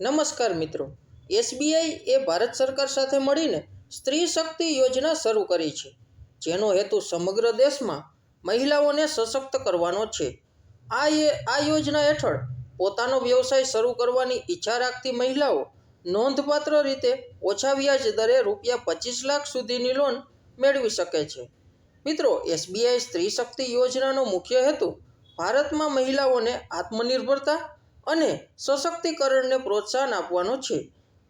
નમસ્કાર મિત્રો. એસબીઆઈ એ ભારત સરકાર સાથે મળીને સ્ત્રી શક્તિ યોજના શરૂ કરી છે, જેનો હેતુ સમગ્ર દેશમાં મહિલાઓને સશક્ત કરવાનો છે. આ એ, આ યોજના હેઠળ પોતાનો વ્યવસાય શરૂ કરવાની ઈચ્છા રાખતી મહિલાઓ નોંધપાત્ર રીતે ઓછા વ્યાજ દરે રૂપિયા પચીસ લાખ સુધીની લોન મેળવી શકે છે. મિત્રો, એસબીઆઈ સ્ત્રી શક્તિ યોજનાનો મુખ્ય હેતુ ભારતમાં મહિલાઓને આત્મનિર્ભરતા અને સશક્તિકરણને પ્રોત્સાહન આપવાનો છે.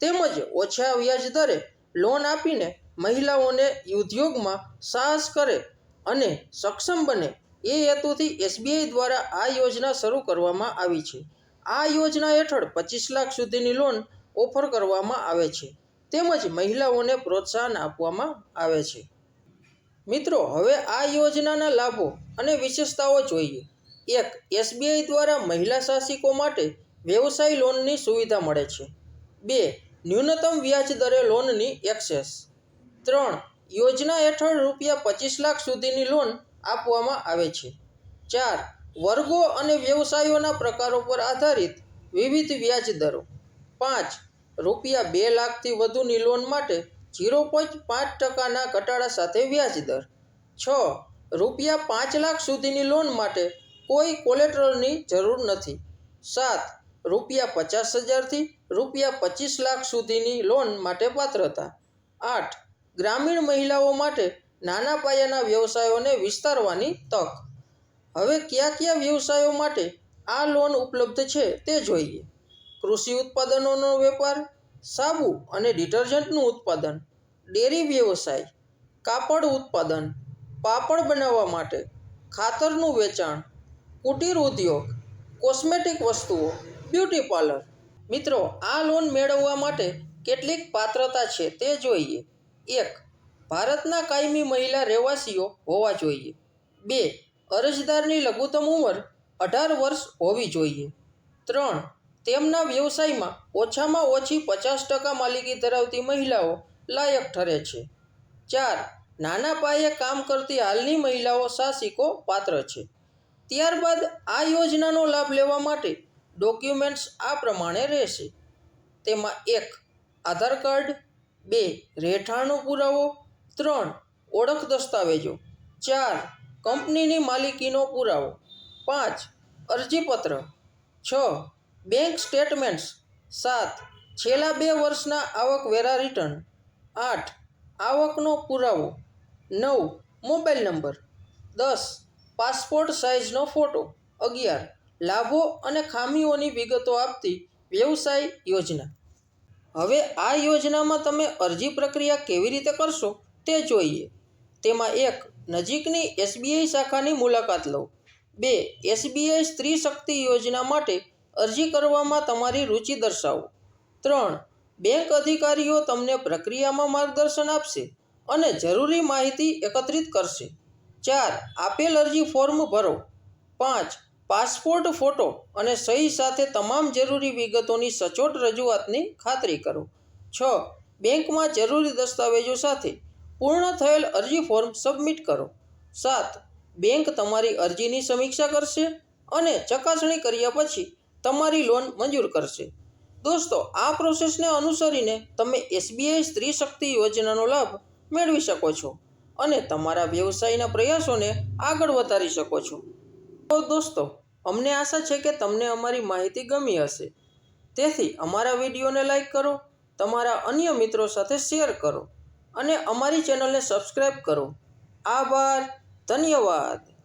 તેમજ ઓછા વ્યાજ દરે લોન આપીને મહિલાઓને ઉદ્યોગમાં સાહસ કરે અને સક્ષમ બને એ હેતુથી એસબીઆઈ દ્વારા આ યોજના શરૂ કરવામાં આવી છે. આ યોજના હેઠળ પચીસ લાખ સુધીની લોન ઓફર કરવામાં આવે છે. તેમજ મહિલાઓને પ્રોત્સાહન આપવામાં આવે છે. મિત્રો, હવે આ યોજનાના લાભો અને વિશેષતાઓ જોઈએ. એક એસબીઆઈ દ્વારા મહિલા સાહસિકો માટે વ્યવસાય લોનની સુવિધા મળે છે. બે, ન્યૂનતમ વ્યાજ દરે લોનની એક્સેસ. ત્રણ, યોજના હેઠળ રૂપિયા પચીસ લાખ સુધીની લોન આપવામાં આવે છે. ચાર, વર્ગો અને વ્યવસાયોના પ્રકારો પર આધારિત વિવિધ વ્યાજ દરો. પાંચ, રૂપિયા બે લાખથી વધુની લોન માટે ઝીરો પોઈન્ટ પાંચ ટકાના ઘટાડા સાથે વ્યાજ દર. છ, રૂપિયા પાંચ લાખ સુધીની લોન માટે કોઈ કોલેટરલની જરૂર નથી. સાત, રૂપિયા પચાસ હજારથી રૂપિયા પચીસ લાખ સુધીની લોન માટે પાત્રતા આઠ, ગ્રામીણ મહિલાઓ માટે નાના પાયાના વ્યવસાયોને વિસ્તારવાની તક. હવે કયા કયા વ્યવસાયો માટે આ લોન ઉપલબ્ધ છે તે જોઈએ. કૃષિ ઉત્પાદનોનો વેપાર, સાબુ અને ડિટર્જન્ટનું ઉત્પાદન, ડેરી વ્યવસાય, કાપડ ઉત્પાદન, પાપડ બનાવવા માટે, ખાતરનું વેચાણ કુટીર ઉદ્યોગ કોસ્મેટિક વસ્તુઓ, બ્યુટી પાર્લર. મિત્રો, આ લોન મેળવવા માટે કેટલીક પાત્રતા છે તે જોઈએ. એક, ભારતના કાયમી મહિલા રહેવાસીઓ હોવા જોઈએ. બે, અરજદારની લઘુત્તમ ઉંમર અઢાર વર્ષ હોવી જોઈએ. ત્રણ, તેમના વ્યવસાયમાં ઓછામાં ઓછી પચાસ ટકા માલિકી ધરાવતી મહિલાઓ લાયક ઠરે છે. ચાર, નાના પાયે કામ કરતી હાલની મહિલાઓ સાહસિકો પાત્ર છે. ત્યારબાદ આ યોજનાનો લાભ લેવા માટે ડોક્યુમેન્ટ્સ આ પ્રમાણે રહેશે. તેમાં એક, આધાર કાર્ડ, બે, રહેઠાણનો પુરાવો, ત્રણ, ઓળખ દસ્તાવેજો, ચાર, કંપનીની માલિકીનો પુરાવો, પાંચ, અરજીપત્ર, છ, બેંક સ્ટેટમેન્ટ્સ, સાત, છેલ્લા બે વર્ષના આવકવેરા રિટર્ન, આઠ, આવકનો પુરાવો, નવ, મોબાઈલ નંબર, દસ પાસપોર્ટ સાઇઝનો ફોટો, અગિયાર, લાભો અને ખામીઓની વિગતો આપતી વ્યવસાય યોજના. હવે આ યોજનામાં તમે અરજી પ્રક્રિયા કેવી રીતે કરશો તે જોઈએ. તેમાં એક, નજીકની એસબીઆઈ શાખાની મુલાકાત લો. બે, એસબીઆઈ સ્ત્રી શક્તિ યોજના માટે અરજી કરવામાં તમારી રુચિ દર્શાવો. ત્રણ, બેંક અધિકારીઓ તમને પ્રક્રિયામાં માર્ગદર્શન આપશે અને જરૂરી માહિતી એકત્રિત કરશે. ચાર, આપેલ અરજી ફોર્મ ભરો. પાંચ, પાસપોર્ટ ફોટો અને સહી સાથે તમામ જરૂરી વિગતોની સચોટ રજૂઆતની ખાતરી કરો. છ, બેંકમાં જરૂરી દસ્તાવેજો સાથે પૂર્ણ થયેલ અરજી ફોર્મ સબમિટ કરો. સાત, બેંક તમારી અરજીની સમીક્ષા કરશે અને ચકાસણી કર્યા પછી તમારી લોન મંજૂર કરશે. દોસ્તો, આ પ્રોસેસને અનુસરીને તમે એસબીઆઈ સ્ત્રી શક્તિ યોજનાનો લાભ મેળવી શકો છો. અને તમારા વ્યવસાયના પ્રયાસોને આગળ વધારી શકો છો. તો દોસ્તો, અમને આશા છે કે તમને અમારી માહિતી ગમી હશે. તેથી અમારા વિડીયોને લાઈક કરો, તમારા અન્ય મિત્રો સાથે શેર કરો અને અમારી ચેનલને સબસ્ક્રાઈબ કરો. આભાર, ધન્યવાદ.